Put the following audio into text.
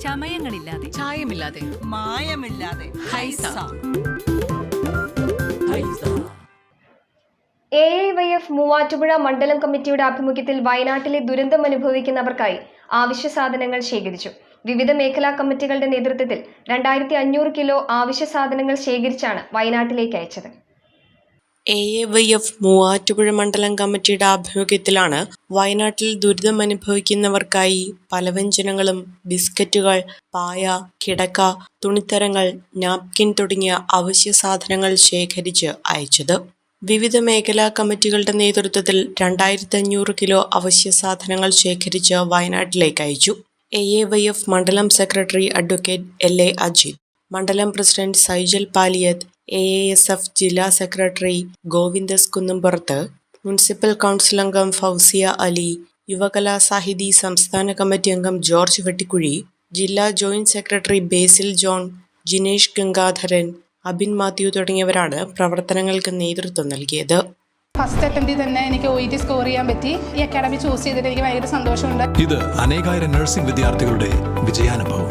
ചമയങ്ങളില്ലാതെ. ചായമില്ലാതെ. മായമില്ലാതെ. Haiza. A I Y F Muvattupuzha മണ്ഡലം കമ്മിറ്റിയുടെ ആഭിമുഖ്യത്തിൽ വയനാട്ടിലെ ദുരന്തം അനുഭവിക്കുന്നവർക്കായി ആവശ്യ സാധനങ്ങൾ ശേഖരിച്ചു. വിവിധ മേഖലാ കമ്മിറ്റികളുടെ നേതൃത്വത്തിൽ രണ്ടായിരത്തി അഞ്ഞൂറ് കിലോ ആവശ്യ സാധനങ്ങൾ ശേഖരിച്ചാണ് വയനാട്ടിലേക്ക് അയച്ചത്. A A Y F Muvattupuzha മണ്ഡലം കമ്മിറ്റിയുടെ ആഭിമുഖ്യത്തിലാണ് വയനാട്ടിൽ ദുരിതം അനുഭവിക്കുന്നവർക്കായി പലവ്യഞ്ജനങ്ങളും ബിസ്ക്കറ്റുകൾ പായ കിടക്ക തുണിത്തരങ്ങൾ നാപ്കിൻ തുടങ്ങിയ അവശ്യ സാധനങ്ങൾ ശേഖരിച്ച് അയച്ചത്. വിവിധ മേഖലാ കമ്മിറ്റികളുടെ നേതൃത്വത്തിൽ രണ്ടായിരത്തി അഞ്ഞൂറ് കിലോ അവശ്യ സാധനങ്ങൾ ശേഖരിച്ച് വയനാട്ടിലേക്ക് അയച്ചു. എ എ വൈ എഫ് മണ്ഡലം secretary advocate L A Ajith മണ്ഡലം president Saijal Paliyath A S F ജില്ലാ secretary Govindas Kunnumpurathu municipal council അംഗം ഫൗസിയ അലി യുവകലാ സാഹിതി സംസ്ഥാന കമ്മിറ്റി അംഗം ജോർജ് വെട്ടിക്കുഴി ജില്ലാ joint secretary Basil John Jinesh Gangadharan Abin Mathew തുടങ്ങിയവരാണ് പ്രവർത്തനങ്ങൾക്ക് നേതൃത്വം നൽകിയത്. ഫസ്റ്റ് അറ്റംപ്റ്റിൽ തന്നെ എനിക്ക് ഒ ഇ ടി സ്കോർ ചെയ്യാൻ പറ്റി. ഈ അക്കാഡമി ചൂസ് ചെയ്തിട്ട് എനിക്ക് ഭയങ്കര സന്തോഷമുണ്ട്. ഇത് അനേകായിരം നഴ്സിംഗ് വിദ്യാർത്ഥികളുടെ വിജയാനുഭവം.